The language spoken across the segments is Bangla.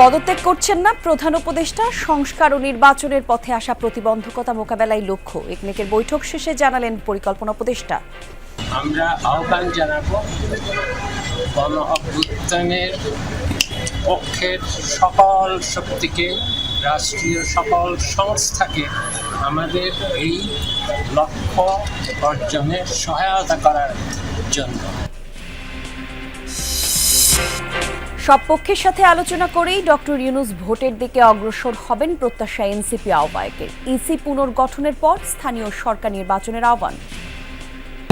পদত্যাগ করছেন না প্রধান উপদেষ্টা। সংস্কার ও নির্বাচনের পথে আসা প্রতিবন্ধকতা মোকাবেলায় লক্ষ্য। একনেকের বৈঠক শেষে জানালেন পরিকল্পনা উপদেষ্টা। আমরা আহ্বান জানাব গণ অভ্যুত্থানের পক্ষের সকল শক্তিকে, রাষ্ট্রীয় সকল সংস্থাকে আমাদের এই লক্ষ্য অর্জনে সহায়তা করার জন্য। সব পক্ষের সাথে আলোচনা করেই ডক্টর ইউনুস ভোটের দিকে অগ্রসর হবেন প্রত্যাশা এনসিপি আহ্বায়কের ইসি পুনর্গঠনের পর স্থানীয় সরকার নির্বাচনের আহ্বান।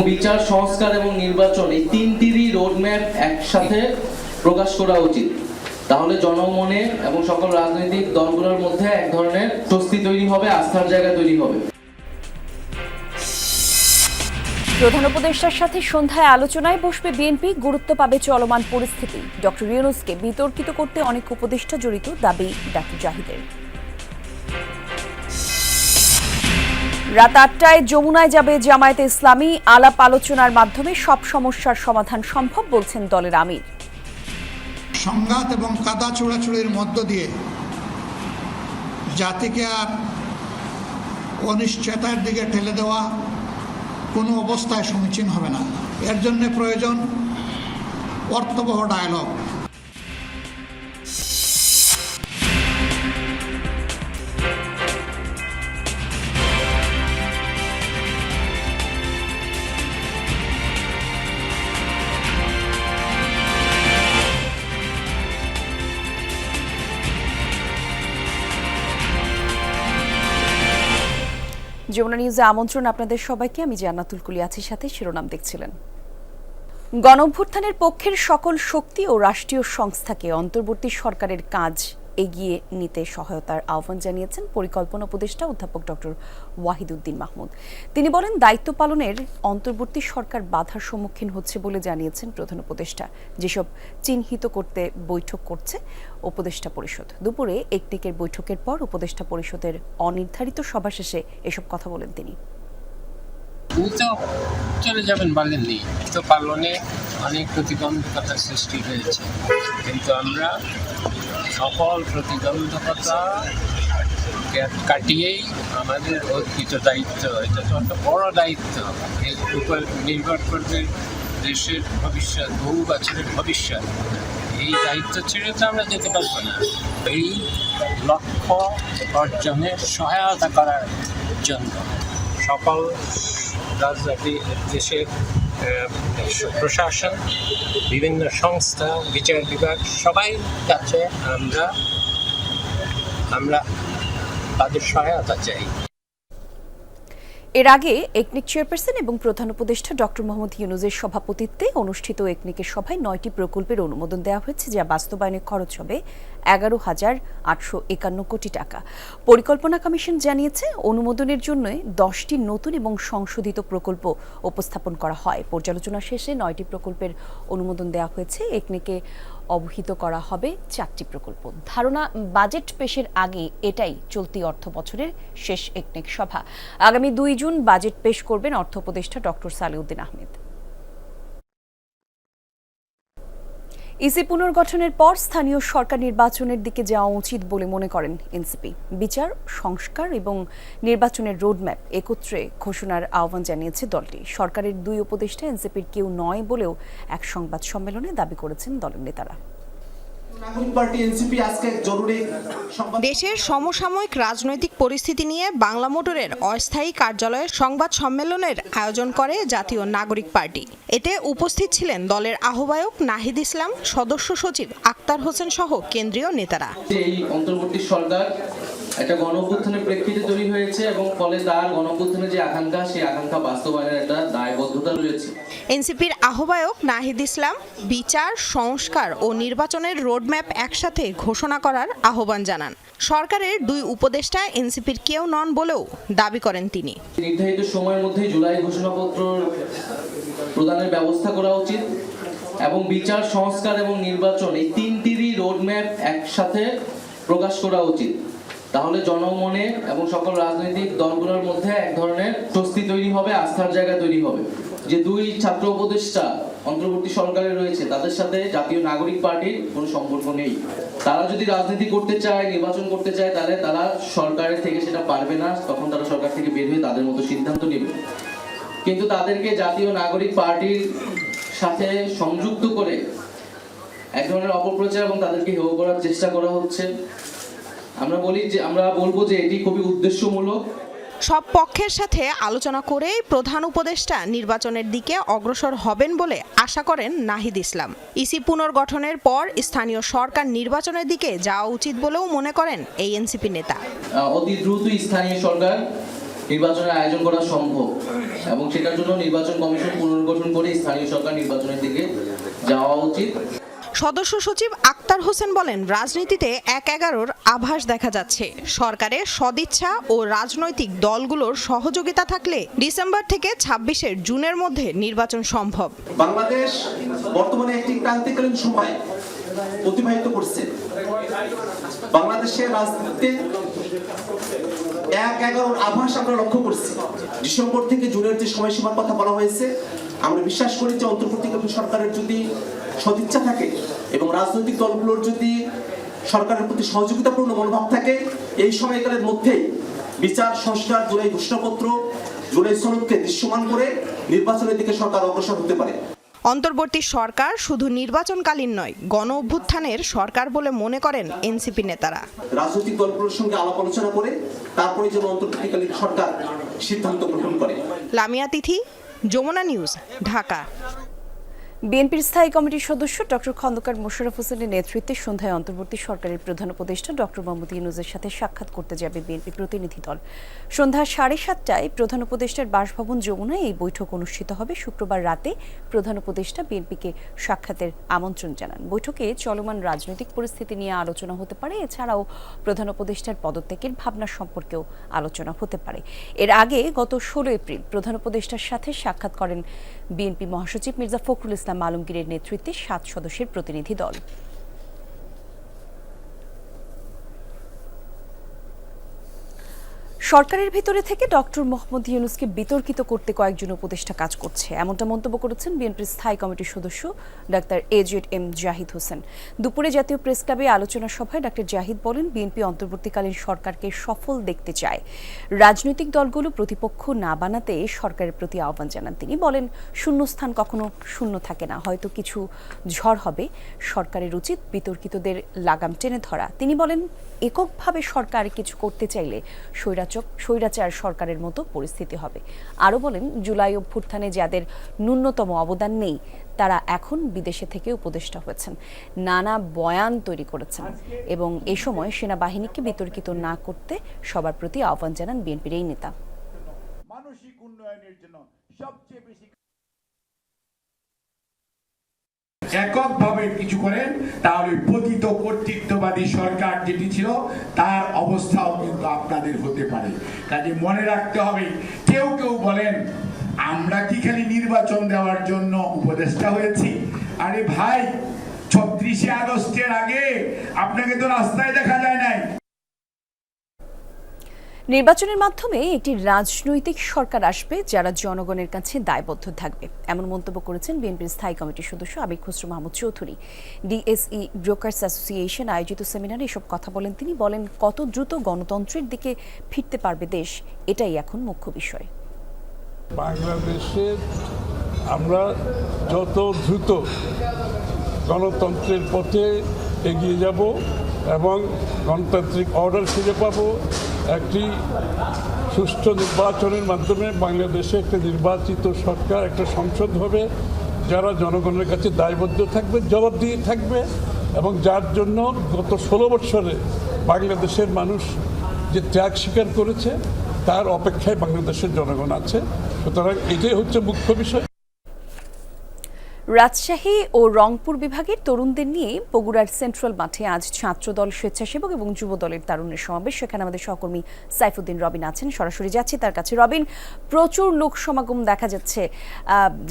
বিচার, সংস্কার এবং নির্বাচন এই তিনটিরই রোডম্যাপ একসাথে প্রকাশ করা উচিত। তাহলে জনমনে এবং সকল রাজনৈতিক দলগুলোর মধ্যে এক ধরনের স্বস্তি তৈরি হবে, আস্থার জায়গা তৈরি হবে। প্রধান উপদেষ্টার সাথে সন্ধ্যায় আলোচনায় বসবে বিএনপি, গুরুত্ব পাবে চলমান পরিস্থিতি। ডক্টর ইউনুসকে বিতর্কিত করতে অনেক উপদেষ্টা জড়িত দাবি ডাক্তার জাহিদের। রাত আটটায় যমুনায় যাবে জামায়াতে ইসলামী। আলাপ আলোচনার মাধ্যমে সব সমস্যার সমাধান সম্ভব বলছেন দলের আমির। সংঘাত এবং কাদা ছোড়াছুড়ির মধ্য দিয়ে জাতিকে আর অনিশ্চয়তার দিকে ঠেলে দেওয়া কোনো অবস্থায় সমীচীন হবে না। এর জন্য প্রয়োজন অর্থবহ ডায়লগ যমুনা নিউজে আমন্ত্রণ আপনাদের সবাইকে। আমি জান্নাতুল কুলি আছি, সাথে শিরোনাম দেখছিলেন। গণঅভ্যুত্থানের পক্ষের সকল শক্তি ও রাষ্ট্রীয় সংস্থাকে অন্তর্বর্তী সরকারের কাজ এগিয়ে নিতে সহায়তার আহ্বান জানিয়েছেন পরিকল্পনা উপদেষ্টা অধ্যাপক ডক্টর ওয়াহিদুদ্দিন মাহমুদ। তিনি বলেন, দায়িত্ব পালনের অন্তর্বর্তী সরকার বাধার সম্মুখীন হচ্ছে বলে জানিয়েছেন প্রধান উপদেষ্টা। যেসব চিহ্নিত করতে বৈঠক করছে উপদেষ্টা পরিষদ। দুপুরে একটিকের বৈঠকের পর উপদেষ্টা পরিষদের অনির্ধারিত সভা শেষে এসব কথা বলেন তিনি। তো চলে যাবেন বলেননি তো পালনে অনেক প্রতিবন্ধকতার সৃষ্টি হয়েছে। কিন্তু আমরা সকল প্রতিবন্ধকতা কাটিয়েই আমাদের অর্পিত দায়িত্ব, এটা তো একটা বড় দায়িত্ব। এর উপর নির্ভর করবে দেশের ভবিষ্যৎ, বহু বছরের ভবিষ্যৎ। এই দায়িত্ব ছেড়ে তো আমরা যেতে পারব না। এই লক্ষ্য অর্জনে সহায়তা করার জন্য সকল রাজনৈতিক দেশের আহ, প্রশাসন বিভিন্ন সংস্থা বিচার বিভাগ সবাই কাছে আমরা আমরা তাদের সহায়তা চাই। এর আগে একনিক চেয়ারপারসন এবং প্রধান উপদেষ্টা ডক্টর মোহাম্মদ ইউনুজের সভাপতিত্বে অনুষ্ঠিত একনিকের সভায় নয়টি প্রকল্পের অনুমোদন দেওয়া হয়েছে, যা বাস্তবায়নে খরচ হবে এগারো হাজার আটশো একান্ন কোটি টাকা। পরিকল্পনা কমিশন জানিয়েছে, অনুমোদনের জন্য দশটি নতুন এবং সংশোধিত প্রকল্প উপস্থাপন করা হয়। পর্যালোচনা শেষে নয়টি প্রকল্পের অনুমোদন দেওয়া হয়েছে। একনিকে অবহিত করা হবে চারটি প্রকল্প। ধারণা, বাজেট পেশের আগে এটাই চলতি অর্থ বছরের শেষ একনেক সভা। আগামী দুই জুন বাজেট পেশ করবেন অর্থ উপদেষ্টা ডক্টর সালেউদ্দিন আহমেদ। ইসি পুনর্গঠনের পর স্থানীয় সরকার নির্বাচনের দিকে যাওয়া উচিত বলে মনে করেন এনসিপি। বিচার, সংস্কার এবং নির্বাচনের রোডম্যাপ একত্রে ঘোষণার আহ্বান জানিয়েছে দলটি। সরকারের দুই উপদেষ্টা এনসিপির কেউ নয় বলেও এক সংবাদ সম্মেলনে দাবি করেছেন দলের নেতারা। দেশের সমসাময়িক রাজনৈতিক পরিস্থিতি নিয়ে বাংলা মোটরের অস্থায়ী কার্যালয়ে সংবাদ সম্মেলনের আয়োজন করে জাতীয় নাগরিক পার্টি। এতে উপস্থিত ছিলেন দলের আহ্বায়ক নাহিদ ইসলাম সদস্য সচিব আক্তার হোসেন সহ কেন্দ্রীয় নেতারা। এই অন্তর্বর্তী সরকার একটা গণঅভ্যুত্থানের প্রেক্ষিতে তৈরি হয়েছে এবং ফলে তার গণঅভ্যুত্থানের যে আকাঙ্ক্ষা সেই আকাঙ্ক্ষা বাস্তবায়নের একটা দায়বদ্ধতা রয়েছে। এনসিপির আহ্বায়ক নাহিদ ইসলাম বিচার সংস্কার ও নির্বাচনের রোডম্যাপ একসাথে ঘোষণা করার আহ্বান জানান। সরকারের দুই উপদেষ্টা এনসিপির কেউ নন বলেও দাবি করেন তিনি। নির্ধারিত সময়ের মধ্যে জুলাই ঘোষণাপত্র প্রদানের ব্যবস্থা করা উচিত এবং বিচার, সংস্কার এবং নির্বাচন এই তিনটিরই রোডম্যাপ একসাথে প্রকাশ করা উচিত। তাহলে জনমনে এবং সকল রাজনৈতিক দলগুলোর মধ্যে এক ধরনের স্বস্তি তৈরি হবে, আস্থার জায়গা তৈরি হবে। যে দুই ছাত্র উপদেষ্টা অন্তর্বর্তী সরকারে রয়েছে, তাদের সাথে জাতীয় নাগরিক পার্টির কোনো সম্পর্ক নেই। তারা যদি রাজনীতি করতে চায়, নির্বাচন করতে চায়, তাহলে তারা সরকারের থেকে সেটা পারবে না, তখন তারা সরকার থেকে বের হয়ে তাদের মতো সিদ্ধান্ত নেবে। কিন্তু তাদেরকে জাতীয় নাগরিক পার্টির সাথে সংযুক্ত করে এক ধরনের অপপ্রচার এবং তাদেরকে হেয় করার চেষ্টা করা হচ্ছে। আমরা বলি যে, আমরা বলব যে এটি খুবই উদ্দেশ্যমূলক। সব পক্ষের সাথে আলোচনা করেই প্রধান উপদেষ্টা নির্বাচনের দিকে অগ্রসর হবেন বলে আশা করেন নাহিদ ইসলাম। ইসি পুনর্গঠনের পর স্থানীয় সরকার নির্বাচনের দিকে যাওয়া উচিত বলেও মনে করেন এই এনসিপি নেতা। অতি দ্রুত স্থানীয় সরকার নির্বাচনের আয়োজন করা সম্ভব এবং সেটার জন্য নির্বাচন কমিশন পুনর্গঠন করে স্থানীয় সরকার নির্বাচনের দিকে যাওয়া উচিত। সদস্য সচিব আক্তার হোসেন বলেন, রাজনীতিতে এক এগারোর আভাস দেখা যাচ্ছে। সরকারের সদিচ্ছা ও রাজনৈতিক দলগুলোর সহযোগিতা থাকলে ডিসেম্বর থেকে ছাব্বিশের জুনের মধ্যে নির্বাচন সম্ভব। বাংলাদেশ বর্তমানে একটি ক্রান্তিকালীন সময় অতিবাহিত করছে। বাংলাদেশের রাজনীতিতে এক এগারোর আভাস আমরা লক্ষ্য করছি। ডিসেম্বর থেকে জুনের যে সময়সীমার কথা বলা হয়েছে, আমরা বিশ্বাস করি যে অন্তর্বর্তীকালীন সরকারের যদি সদিচ্ছা থাকে এবং রাজনৈতিক দলগুলোর যদি সরকারের প্রতি সহযোগিতাপূর্ণ মনোভাব থাকে এই সময়কালের মধ্যেই বিচার সংস্কার জুলাই ঘোষণাপত্র জুলাই সনদকে দৃশ্যমান করে নির্বাচনের দিকে সরকার অগ্রসর হতে পারে। অন্তর্বর্তী সরকার শুধু নির্বাচনকালীন নয় গণ অভ্যুত্থানের সরকার বলে মনে করেন এনসিপি নেতারা। রাজনৈতিক দলগুলোর সঙ্গে আলাপ আলোচনা করে তারপরে যেন অন্তর্বর্তীকালীন সরকার সিদ্ধান্ত গ্রহণ করে। লামিয়া তিথি যমুনা নিউজ ঢাকা। বিএনপির স্থায়ী কমিটির সদস্য ডক্টর খন্দকার মোশারফ হোসেনের নেতৃত্বে সন্ধ্যায় অন্তর্বর্তী সরকারের প্রধান উপদেষ্টা ডক্টর মোহাম্মদ ইউনুসের সাথে সাক্ষাৎ করতে যাবে বিএনপি প্রতিনিধি দল। সন্ধ্যা সাড়ে সাতটায় প্রধান উপদেষ্টার বাসভবন যমুনায় এই বৈঠক অনুষ্ঠিত হবে। শুক্রবার রাতে প্রধান উপদেষ্টা বিএনপিকে সাক্ষাতের আমন্ত্রণ জানান। বৈঠকে চলমান রাজনৈতিক পরিস্থিতি নিয়ে আলোচনা হতে পারে। এছাড়াও প্রধান উপদেষ্টার পদত্যাগের ভাবনা সম্পর্কেও আলোচনা হতে পারে। এর আগে গত ষোলো এপ্রিল প্রধান উপদেষ্টার সাথে সাক্ষাৎ করেন বিএনপি মহাসচিব মির্জা ফখরুল ইসলাম আলমগীরের নেতৃত্বে সাত সদস্যের প্রতিনিধি দল। সরকারের ভিতরে থেকে ডক্টর মোহাম্মদ ইউনুসকে বিতর্কিত করতে কয়েকজন উপদেষ্টা কাজ করছে। এমনটা মন্তব্য করেছেন বিএনপির স্থায়ী কমিটির সদস্য doctor AZ M Zahid Hossain. দুপুরে জাতীয় প্রেস ক্লাবে আলোচনা সভায় ডাক্তার জাহিদ বলেন, বিএনপি অন্তর্বর্তীকালীন সরকারকে সফল দেখতে চায়। রাজনৈতিক দলগুলো প্রতিপক্ষ না বানাতে সরকারের প্রতি আহ্বান জানান তিনি। বলেন, শূন্যস্থান কখনো শূন্য থাকে না, হয়তো কিছু ঝড় হবে। সরকারের উচিত বিতর্কিতদের লাগাম টেনে ধরা। তিনি বলেন এককভাবে সরকার কিছু করতে চাইলে স্বৈরাচক, স্বৈরাচার সরকারের মতো পরিস্থিতি হবে। আরও বলেন, জুলাই অভ্যুত্থানে যাদের ন্যূনতম অবদান নেই, তারা এখন বিদেশে থেকে উপদেষ্টা হয়েছেন। নানা বয়ান তৈরি করেছেন এবং এ সময় সেনাবাহিনীকে বিতর্কিত না করতে সবার প্রতি আহ্বান জানান বিএনপির এই নেতা। এককভাবে কিছু করেন, তাহলে পতিত কর্তৃত্ববাদী সরকার যেটি ছিল, তার অবস্থাও কিন্তু আপনাদের হতে পারে। কাজে মনে রাখতে হবে, কেউ কেউ বলেন, আমরা কি খালি নির্বাচন দেওয়ার জন্য উপদেষ্টা হয়েছি? আরে ভাই, ছত্রিশে আগস্টের আগে আপনাকে তো রাস্তায় দেখা যায় নাই। নির্বাচনের মাধ্যমে একটি রাজনৈতিক সরকার আসবে যারা জনগণের কাছে দায়বদ্ধ থাকবে। এমন মন্তব্য করেছেন বিএনপির স্থায়ী কমিটির সদস্য Abir Khasru Mahmud Chowdhury. DSE brokers association আয়োজিত সেমিনারে এসব কথা বলেন তিনি। বলেন, কত দ্রুত গণতন্ত্রের দিকে ফিরতে পারবে দেশ? এটাই এখন মুখ্য বিষয়। বাংলাদেশের আমরা যত দ্রুত গণতন্ত্রের পথে এগিয়ে যাব এবং গণতান্ত্রিক অর্ডার ফিরে পাব একটি সুষ্ঠু নির্বাচনের মাধ্যমে বাংলাদেশে একটা নির্বাচিত সরকার, একটা সংসদ হবে, যারা জনগণের কাছে দায়বদ্ধ থাকবে, জবাবদিহি থাকবে এবং যার জন্য গত ষোলো বৎসরে বাংলাদেশের মানুষ যে ত্যাগ স্বীকার করেছে, তার অপেক্ষায় বাংলাদেশের জনগণ আছে। সুতরাং এটাই হচ্ছে মুখ্য বিষয়। রাজশাহী ও রংপুর বিভাগের তরুণদের নিয়ে বগুড়ার সেন্ট্রাল মাঠে আজ ছাত্রদল স্বেচ্ছাসেবক এবং যুব দলের তারুণ্যের সমাবেশ। সেখানে আমাদের সহকর্মী সাইফুদ্দিন রবিন আছেন। সরাসরি যাচ্ছি তার কাছে। রবিন, প্রচুর লোক সমাগম দেখা যাচ্ছে।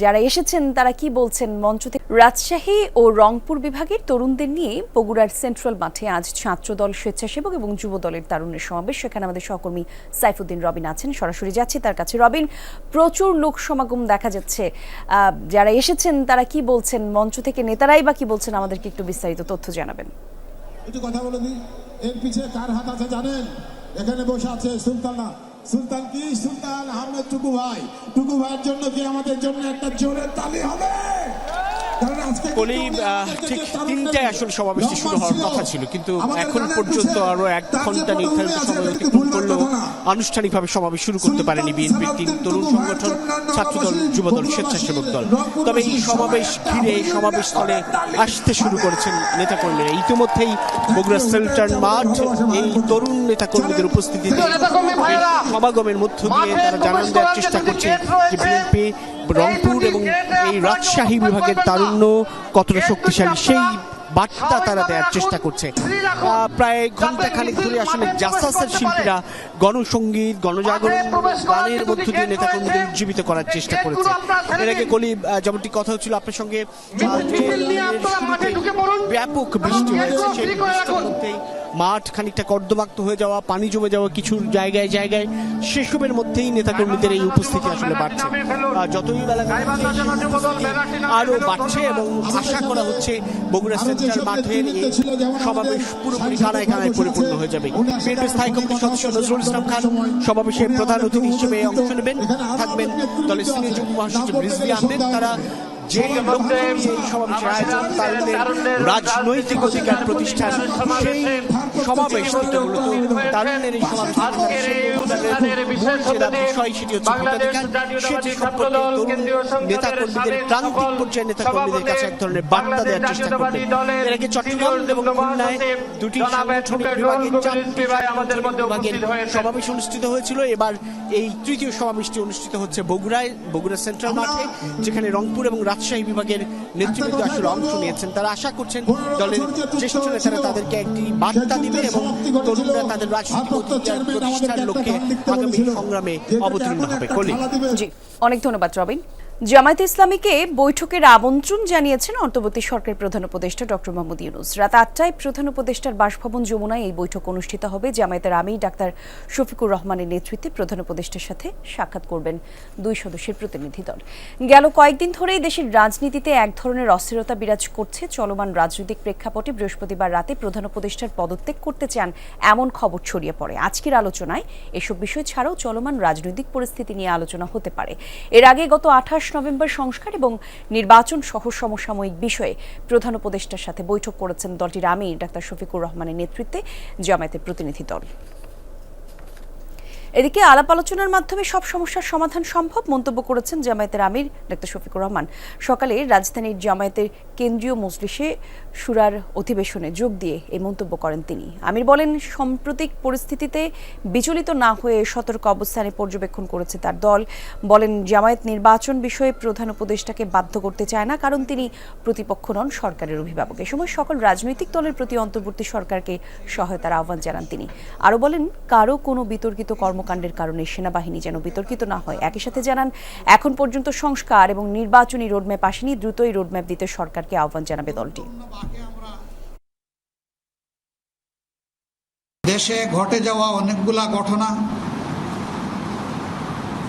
যারা এসেছেন, তারা কি বলছেন মঞ্চ থেকে? রাজশাহী ও রংপুর বিভাগের তরুণদের নিয়ে বগুড়ার সেন্ট্রাল মাঠে আজ ছাত্রদল স্বেচ্ছাসেবক এবং যুব দলের তারুণ্যের সমাবেশ। সেখানে আমাদের সহকর্মী সাইফুদ্দিন রবিন আছেন। সরাসরি যাচ্ছি তার কাছে। রবিন, প্রচুর লোক সমাগম দেখা যাচ্ছে। যারা এসেছেন, তারা কি বলছেন মঞ্চ থেকে নেতারাই বা কি বলছেন? আমাদেরকে একটু বিস্তারিত তথ্য জানাবেন। একটু কথা বলে দিই। এর পিছিয়ে কার হাত আছে জানেন? এখানে বসে আছে সুলতানা। সুলতান কি? সুলতান আহমেদ টুকু ভাই। টুকু ভাইয়ের জন্য কি আমাদের জন্য একটা জোরের তালি হবে? কারণ আজকে কিন্তু বলি উনি আহ, আমাদেরকে ঠিক তিনটায় আসলে সমাবেশটি শুরু হওয়ার কথা ছিল কিন্তু এখন পর্যন্ত পিছে আরও এক ঘণ্টা নির্ধারিত সময় অতিক্রম করলেও আনুষ্ঠানিকভাবে সমাবেশ শুরু করতে পারেনি বিএনপির তিন তরুণ সংগঠন ছাত্রদল যুবদল স্বেচ্ছাসেবক দল। তবে এই সমাবেশ ঘিরে সমাবেশ স্থলে আসতে শুরু করেছেন নেতাকর্মীরা। ইতিমধ্যেই বগুড়া সেল্টার মাঠ এই তরুণ নেতাকর্মীদের উপস্থিতিতে সমাগমের মধ্য দিয়ে তারা জানান দেওয়ার চেষ্টা করছে যে বিএনপি রংপুর এবং এই রাজশাহী বিভাগের তারুণ্য কতটা শক্তিশালী? সেই বার্তা তারা দেওয়ার চেষ্টা করছে। প্রায় ঘণ্টা খানিক ধরে আসলে জাসাসের শিল্পীরা গণসঙ্গীত গণজাগরণ গানের মধ্য দিয়ে নেতাকর্মীদের উজ্জীবিত করার চেষ্টা করেছে। এর আগে কলি যেমনটি কথা হচ্ছিল আপনার সঙ্গে ব্যাপক বৃষ্টি হয়েছে সেই বৃষ্টির মধ্যেই। মাঠ খানিকটা কর্দমাক্ত হয়ে যাওয়া পানি জমে যাওয়া কিছু জায়গায় জায়গায়। সেসবের মধ্যেই নেতাকর্মীদের এই উপস্থিতি আসলে বাড়ছে। যতই বেলা গড়াচ্ছে, সেই উপস্থিতি আরও বাড়ছে এবং আশা করা হচ্ছে বগুড়া মাঠের এই সমাবেশ পুরোপুরি কানায় কানায় পরিপূর্ণ হয়ে যাবে। বিএনপি স্থায়ী কমিটির সদস্য নজরুল ইসলাম খান। সমাবেশের প্রধান অতিথি হিসেবে অংশ নেবেন। থাকবেন দলের সিনিয়র যুগ্ম মহাসচিব রিজভি আহমেদ তারা যে সমাবেশের আয়োজন রাজনৈতিক অধিকার প্রতিষ্ঠান সেই সমাবেশ মূলত তারুণ্যের এই সমাবেশ থেকে তারা সেই অধিকারের মূল যেটা বিষয় সেটি হচ্ছে ভোটাধিকার সেটি সম্পর্কে তরুণ নেতাকর্মীদের প্রান্তিক পর্যায়ের নেতাকর্মীদের কাছে এক ধরনের বার্তা দেওয়ার চেষ্টা করবে এর আগে চট্টগ্রাম এবং খুলনায় দুটি সাংগঠনিক বিভাগের চারটি বিভাগের সমাবেশ অনুষ্ঠিত হয়েছিল। এবার এই তৃতীয় সমাবেশটি অনুষ্ঠিত হচ্ছে বগুড়ায় বগুড়া সেন্ট্রাল মাঠে যেখানে রংপুর এবং রাজশাহী বিভাগের নেতৃবৃন্দ আসলে অংশ নিয়েছেন। তারা আশা করছেন দলের জ্যেষ্ঠ নেতারা তাদেরকে একটি বার্তা দিবে এবং তরুণরা তাদের রাজনৈতিক প্রতিষ্ঠার লক্ষ্যে আগামী সংগ্রামে অবতীর্ণ হবে। কলি অনেক ধন্যবাদ রবিন। জামায়াতে ইসলামীকে বৈঠকের আমন্ত্রণ জানিয়েছেন অন্তর্বর্তী সরকারের প্রধান উপদেষ্টা ডক্টর মোহাম্মদ ইউনুস। রাত আটটায় প্রধান উপদেষ্টার বাসভবন যমুনায় এই বৈঠক অনুষ্ঠিত হবে। জামায়াতের আমির ডাক্তার শফিকুর রহমানের নেতৃত্বে প্রধান উপদেষ্টার সাথে সাক্ষাৎ করবেন দুই সদস্যের প্রতিনিধি দল। গেল কয়েকদিন ধরেই দেশের রাজনীতিতে এক ধরনের অস্থিরতা বিরাজ করছে। চলমান রাজনৈতিক প্রেক্ষাপটে বৃহস্পতিবার রাতে প্রধান উপদেষ্টার পদত্যাগ করতে চান এমন খবর ছড়িয়ে পড়ে। আজকের আলোচনায় এসব বিষয় ছাড়াও চলমান রাজনৈতিক পরিস্থিতি নিয়ে আলোচনা হতে পারে। এর আগে গত আঠাশ নভেম্বর সংস্কার এবং নির্বাচন সহ সমসাময়িক বিষয়ে প্রধান উপদেষ্টার সাথে বৈঠক করেছেন দলটির আমির ডাক্তার শফিকুর রহমানের নেতৃত্বে জামায়াতের প্রতিনিধি দল। এদিকে আলাপ আলোচনার মাধ্যমে সব সমস্যার সমাধান সম্ভব মন্তব্য করেছেন জামায়াতের আমির ডাক্তার শফিকুর রহমান। সকালে রাজধানীর জামায়াতের কেন্দ্রীয় মজলিসে সুরার অধিবেশনে যোগ দিয়ে এই মন্তব্য করেন তিনি। আমির বলেন, সাম্প্রতিক পরিস্থিতিতে বিচলিত না হয়ে সতর্ক অবস্থানে পর্যবেক্ষণ করেছে তার দল। বলেন, জামায়াত নির্বাচন বিষয়ে প্রধান উপদেষ্টাকে বাধ্য করতে চায় না, কারণ তিনি প্রতিপক্ষ নন সরকারের অভিভাবক। এ সময় সকল রাজনৈতিক দলের প্রতি অন্তর্বর্তী সরকারকে সহায়তার আহ্বান জানান তিনি। আরও বলেন কারও কোনো বিতর্কিত কর্মকাণ্ডের কারণে সেনাবাহিনী যেন বিতর্কিত না হয়। একই সাথে জানান, এখন পর্যন্ত সংস্কার এবং নির্বাচনী রোডম্যাপ আসেনি, দ্রুতই রোডম্যাপ দিতে সরকারকে আহ্বান জানাবে দলটি। দেশে ঘটে যাওয়া অনেকগুলা ঘটনা,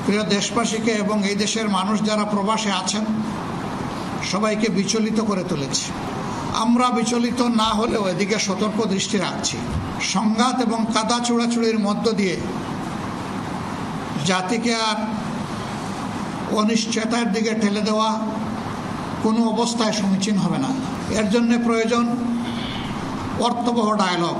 প্রিয় দেশবাসীকে এবং এই দেশের মানুষ যারা প্রবাসে আছেন, সবাইকে বিচলিত করে তুলেছে। আমরা বিচলিত না হলেও এদিকে সতর্ক দৃষ্টি রাখছি। সংঘাত এবং কাদা চূড়াচুড়ির মধ্য দিয়ে জাতিকে আর অনিশ্চয়তার দিকে ঠেলে দেওয়া কোনো অবস্থায় সমীচীন হবে না। এর জন্য প্রয়োজন অর্থবহ ডায়লগ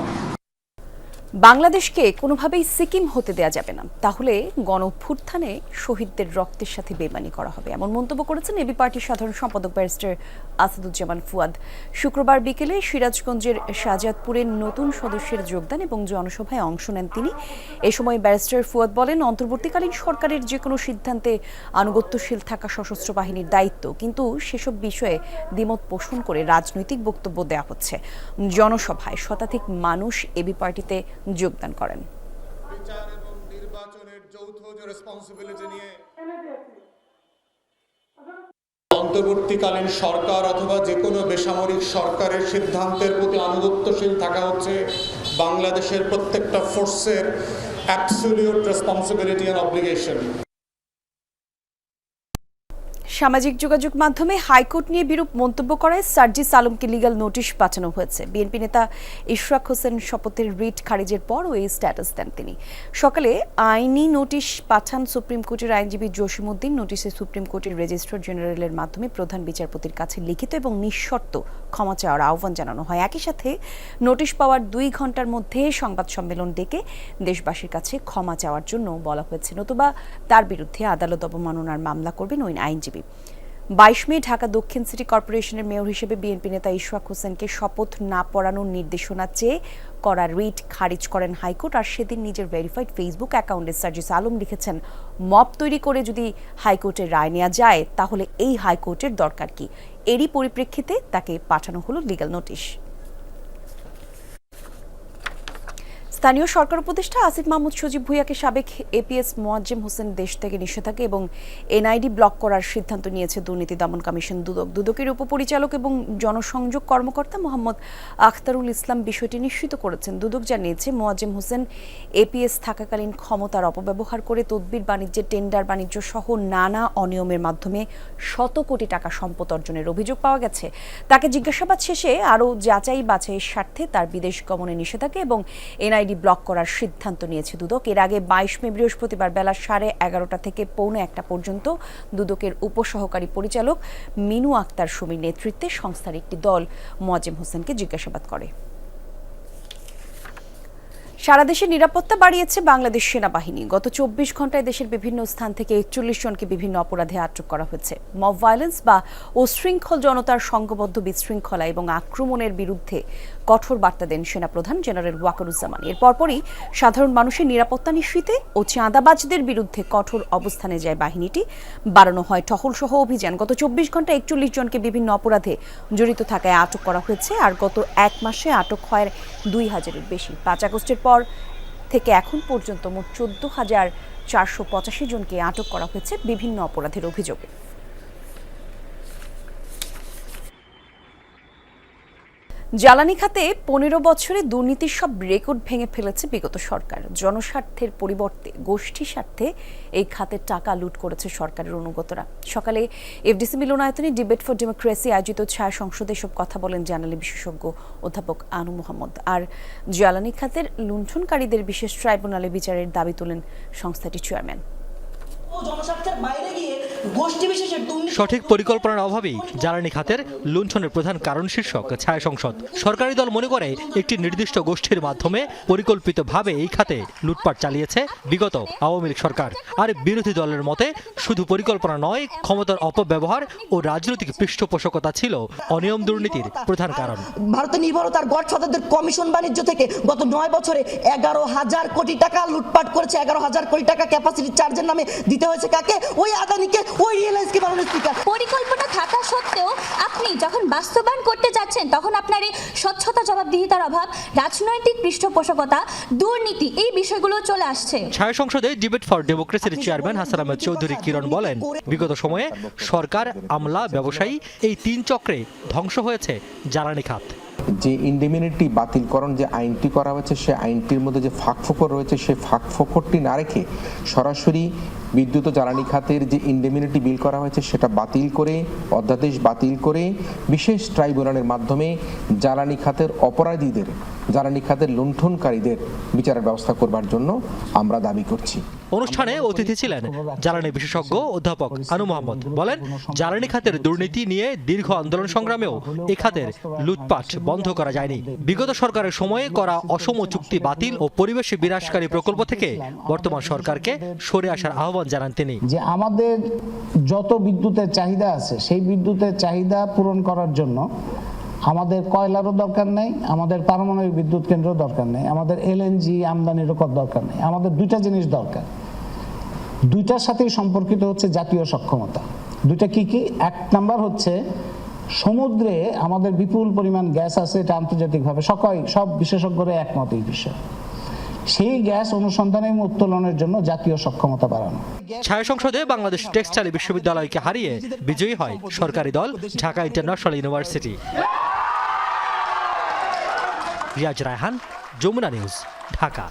বাংলাদেশকে কোনোভাবেই সিকিম হতে দেয়া যাবে না। তাহলে গণঅভ্যুত্থানে শহীদদের রক্তের সাথে বেমানি করা হবে। এমন মন্তব্য করেছেন এবি পার্টির সাধারণ সম্পাদক ব্যারিস্টার আসাদুজ্জামান ফুয়াদ। শুক্রবার বিকেলে সিরাজগঞ্জের শাহজাদপুরের নতুন সদস্যের যোগদান এবং জনসভায় অংশ নেন তিনি। এ সময় ব্যারিস্টার ফুয়াদ বলেন, অন্তর্বর্তীকালীন সরকারের যে কোনো সিদ্ধান্তে আনুগত্যশীল থাকা সশস্ত্র বাহিনীর দায়িত্ব, কিন্তু সেসব বিষয়ে দ্বিমত পোষণ করে রাজনৈতিক বক্তব্য দেওয়া হচ্ছে। জনসভায় শতাধিক মানুষ এবি পার্টিতে যোগদান করেন। অন্তর্বর্তীকালীন সরকার অথবা যে কোনো বেসামরিক সরকারের সিদ্ধান্তের প্রতি আনুগত্যশীল থাকা হচ্ছে বাংলাদেশের প্রত্যেকটা ফোর্সের অ্যাবসলিউট রেসপন্সিবিলিটি অ্যান্ড অব্লিগেশন সামাজিক যোগাযোগ মাধ্যমে হাইকোর্ট নিয়ে বিরূপ মন্তব্য করায় সার্জিস আলমকে লিগাল নোটিশ পাঠানো হয়েছে। বিএনপি নেতা ইশরাক হোসেন শপথের রিট খারিজের পর ওই স্ট্যাটাস দেন তিনি। সকালে আইনি নোটিশ পাঠান সুপ্রিম কোর্টের আইনজীবী জসিমুদ্দিন নোটিশে সুপ্রিম কোর্টের রেজিস্ট্রার জেনারেলের মাধ্যমে প্রধান বিচারপতির কাছে লিখিত এবং নিঃশর্ত ক্ষমা চাওয়ার আহ্বান জানানো হয়। একই সাথে নোটিশ পাওয়ার দুই ঘণ্টার মধ্যে সংবাদ সম্মেলন ডেকে দেশবাসীর কাছে ক্ষমা চাওয়ার জন্য বলা হয়েছে। নতুবা তার বিরুদ্ধে আদালত অবমাননার মামলা করবেন ওই আইনজীবী। বাইশ মে ঢাকা দক্ষিণ সিটি কর্পোরেশনের মেয়র হিসেবে বিএনপি নেতা ইশফাক হোসেনকে শপথ না পড়ানোর নির্দেশনা চেয়ে করা রিট খারিজ করেন হাইকোর্ট আর সেদিন নিজের ভেরিফাইড ফেসবুক অ্যাকাউন্টে সার্জিস আলম লিখেছেন, মব তৈরি করে যদি হাইকোর্টের রায় নেওয়া যায়, তাহলে এই হাইকোর্টের দরকার কি? এরই পরিপ্রেক্ষিতে তাকে পাঠানো হলো লিগাল নোটিশ স্থানীয় সরকার উপদেষ্টা আসিফ মাহমুদ সজীব ভুইয়াকে সাবেক এপিএস মোয়াজ্জেম হোসেন দেশ থেকে নিষেধাজ্ঞা এবং এনআইডি ব্লক করার সিদ্ধান্ত নিয়েছে দুর্নীতি দমন কমিশন দুদক। দুদকের উপপরিচালক এবং জনসংযোগ কর্মকর্তা মোহাম্মদ আখতারুল ইসলাম বিষয়টি নিশ্চিত করেছেন। দুদক জানিয়েছে, মোয়াজ্জেম হোসেন এপিএস থাকাকালীন ক্ষমতার অপব্যবহার করে তদবির, বাণিজ্যের টেন্ডার, বাণিজ্য সহ নানা অনিয়মের মাধ্যমে শত কোটি টাকা সম্পদ অর্জনের অভিযোগ পাওয়া গেছে। তাকে জিজ্ঞাসাবাদ শেষে আরও যাচাই বাছাইয়ের স্বার্থে তার বিদেশ গমনে নিষেধাজ্ঞা এবং এনআইডি ব্লক করার সিদ্ধান্ত নিয়েছে দুদক। এর আগে বাইশ মে বৃহস্পতিবার বেলা সাড়ে এগারোটা থেকে পৌনে একটা পর্যন্ত দুদকের উপসহকারী পরিচালক মিনু আক্তার সুমির নেতৃত্বে সংস্থার একটি দল মোয়াজেম হোসেনকে জিজ্ঞাসাবাদ করে। সারা দেশে নিরাপত্তা বাড়িয়েছে বাংলাদেশ সেনাবাহিনী। গত চব্বিশ ঘন্টায় দেশের বিভিন্ন স্থান থেকে একচল্লিশ জনকে বিভিন্ন অপরাধে আটক করা হয়েছে। মব ভায়োলেন্স বা উশৃঙ্খল জনতার সংঘবদ্ধ বিশৃঙ্খলা এবং আক্রমণের বিরুদ্ধে কঠোর বার্তা দেন সেনাপ্রধান জেনারেল ওয়াকারুজ্জামান। এর পরপরই সাধারণ মানুষের নিরাপত্তা নিশ্চিতে ও চাঁদাবাজদের বিরুদ্ধে কঠোর অবস্থানে যায় বাহিনীটি। বাড়ানো হয় টহল সহ অভিযান। গত চব্বিশ ঘণ্টা একচল্লিশ জনকে বিভিন্ন অপরাধে জড়িত থাকায় আটক করা হয়েছে আর গত এক মাসে আটক হয় দুই হাজারের বেশি। পাঁচ আগস্টের পর থেকে এখন পর্যন্ত মোট চোদ্দ হাজার চারশো পঁচাশি জনকে আটক করা হয়েছে বিভিন্ন অপরাধের অভিযোগে। জ্বালানি খাতে পনেরো বছরে দুর্নীতির সব রেকর্ড ভেঙে ফেলেছে বিগত সরকার। জনস্বার্থের পরিবর্তে গোষ্ঠী স্বার্থে এই খাতের টাকা লুট করেছে সরকারের অনুগতরা। সকালে এফডিসি মিলনায়তনে ডিবেট ফর ডেমোক্রেসি আয়োজিত ছায়া সংসদে সব কথা বলেন জ্বালানি বিশেষজ্ঞ অধ্যাপক আনু মোহাম্মদ। আর জ্বালানি খাতের লুণ্ঠনকারীদের বিশেষ ট্রাইব্যুনালে বিচারের দাবি তোলেন সংস্থাটির চেয়ারম্যান। সঠিক পরিকল্পনার অভাবেই জ্বালানি খাতের লুণ্ঠনের প্রধান কারণ শীর্ষক ছায়া সংসদ। সরকারি দল মনে করে একটি নির্দিষ্ট গোষ্ঠীর মাধ্যমে পরিকল্পিতভাবে এই খাতে লুটপাট চালিয়েছে বিগত আওয়ামী লীগ সরকার। আর বিরোধী দলের মতে শুধু পরিকল্পনা নয় ক্ষমতার অপব্যবহার ও রাজনৈতিক পৃষ্ঠপোষকতা ছিল অনিয়ম দুর্নীতির প্রধান কারণ। ভারতের নির্ভরতার গড় শতাব্দীর কমিশন বাণিজ্য থেকে গত নয় বছরে এগারো হাজার কোটি টাকা লুটপাট করেছে। এগারো হাজার কোটি টাকা ক্যাপাসিটি চার্জের নামে দিতে হয়েছে কাকে? ওই আদানিকে ওই রিয়েলাইজকে বানানোর স্পিকার পরিকল্পনা থাকা সত্ত্বেও আপনি যখন বাস্তবায়ন করতে যাচ্ছেন তখন আপনার এই স্বচ্ছতা জবাবদিহিতার অভাব রাজনৈতিক পৃষ্ঠপোষকতা দুর্নীতি এই বিষয়গুলো চলে আসছে। ছায়া সংসদে ডিবেট ফর ডেমোক্রেসির চেয়ারম্যান হাসান আহমেদ চৌধুরী কিরণ বলেন বিগত সময়ে সরকার আমলা ব্যবসায়ী এই তিন চক্রে ধ্বংস হয়েছে জ্বালানি খাত। যে ইন্ডিমিনিটি বাতিলকরণ যে আইনটি করা হয়েছে সে আইনটির মধ্যে যে ফাঁক ফোকর রয়েছে সেই ফাঁক ফোকরটি না রেখে সরাসরি বিদ্যুৎ ও জ্বালানি খাতের যে ইন্ডেমিনিটি বিল করা হয়েছে, সেটা বাতিল করে, অধ্যাদেশ বাতিল করে বিশেষ ট্রাইব্যুনালের মাধ্যমে জ্বালানি খাতের অপরাধীদের জ্বালানি খাতের লুণ্ঠনকারীদের বিচারের ব্যবস্থা করবার জন্য আমরা দাবি করছি। অনুষ্ঠানে অতিথি ছিলেন জ্বালানি বিশেষজ্ঞ অধ্যাপক আনু মোহাম্মদ। বলেন জ্বালানি খাতের দুর্নীতি নিয়ে দীর্ঘ আন্দোলন সংগ্রামেও এ খাতের লুটপাট বন্ধ করা যায়নি। বিগত সরকারের সময়ে করা অসম চুক্তি বাতিল ও পরিবেশে বিনাশকারী প্রকল্প থেকে বর্তমান সরকারকে সরে আসার আহ্বান জানান তিনি। যে আমাদের যত বিদ্যুতের চাহিদা আছে সেই বিদ্যুতের চাহিদা পূরণ করার জন্য আমাদের কয়লারও দরকার নেই, আমাদের পারমাণবিক বিদ্যুৎ কেন্দ্রও দরকার নেই, আমাদের এলএনজি আমদানিরও দরকার নেই, আমাদের দুইটা জিনিস দরকার। দুইটার সাথেই সম্পর্কিত হচ্ছে জাতীয় সক্ষমতা। দুইটা কি কি? এক নাম্বার হচ্ছে সমুদ্রে আমাদের বিপুল পরিমাণ গ্যাস আছে, এটা আন্তর্জাতিকভাবে সকল, সব বিশেষজ্ঞরা একমত এই বিষয়ে। সেই গ্যাস অনুসন্ধানের উত্তোলনের জন্য জাতীয় সক্ষমতা বাড়ানো। ছায়া সংসদে বাংলাদেশ টেক্সটাইল বিশ্ববিদ্যালয়কে হারিয়ে বিজয়ী হয় সরকারি দল, Dhaka international university. Riaz Raihan, Jamuna news, Dhaka.